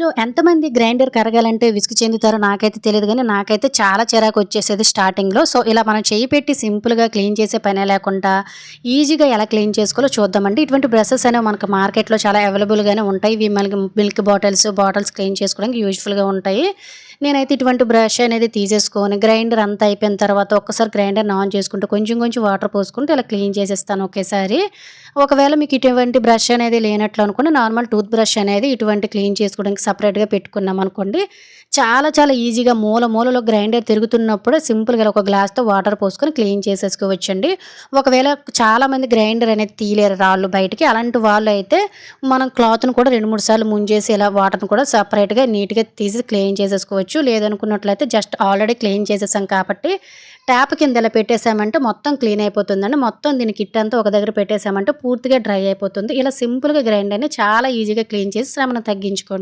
లో ఎంతమంది గ్రైండర్ కరగాలంటే విసుగు చెందుతారో నాకైతే తెలియదు కానీ నాకైతే చాలా చిరాకు వచ్చేసేది స్టార్టింగ్లో సో ఇలా మనం చేయి పెట్టి సింపుల్గా క్లీన్ చేసే పనే లేకుండా ఈజీగా ఎలా క్లీన్ చేసుకోవాలో చూద్దామండి. ఇటువంటి బ్రషెస్ అనేవి మనకు మార్కెట్లో చాలా అవైలబుల్గానే ఉంటాయి. ఇవి మనకి మిల్క్ బాటిల్స్ బాటిల్స్ క్లీన్ చేసుకోవడానికి యూజ్ఫుల్గా ఉంటాయి. నేనైతే ఇటువంటి బ్రష్ అనేది తీసేసుకొని గ్రైండర్ అంతా అయిపోయిన తర్వాత ఒక్కసారి గ్రైండర్ ఆన్ చేసుకుంటూ కొంచెం కొంచెం వాటర్ పోసుకుంటూ ఇలా క్లీన్ చేసేస్తాను ఒకేసారి. ఒకవేళ మీకు ఇటువంటి బ్రష్ అనేది లేనట్లు అనుకోండి నార్మల్ టూత్ బ్రష్ అనేది ఇటువంటి క్లీన్ చేసుకోవడానికి సపరేట్గా పెట్టుకున్నాం అనుకోండి చాలా చాలా ఈజీగా మూల మూలలో గ్రైండర్ తిరుగుతున్నప్పుడు సింపుల్గా ఒక గ్లాస్తో వాటర్ పోసుకొని క్లీన్ చేసేసుకోవచ్చండి. ఒకవేళ చాలామంది గ్రైండర్ అనేది తీయలేరు రాళ్ళు బయటికి అలాంటి వాళ్ళు అయితే మనం క్లాత్ను కూడా రెండు మూడు సార్లు ముంజేసి ఇలా వాటర్ని కూడా సపరేట్గా నీట్గా తీసి క్లీన్ చేసేసుకోవచ్చు. లేదనుకున్నట్లయితే జస్ట్ ఆల్రెడీ క్లీన్ చేసేసాం కాబట్టి ట్యాప్ కింద ఇలా పెట్టేసామంటే మొత్తం క్లీన్ అయిపోతుందండి. మొత్తం దీని కిట్ అంతా ఒక దగ్గర పెట్టేసామంటే పూర్తిగా డ్రై అయిపోతుంది. ఇలా సింపుల్గా గ్రైండర్ని చాలా ఈజీగా క్లీన్ చేసి శ్రమను తగ్గించుకోండి.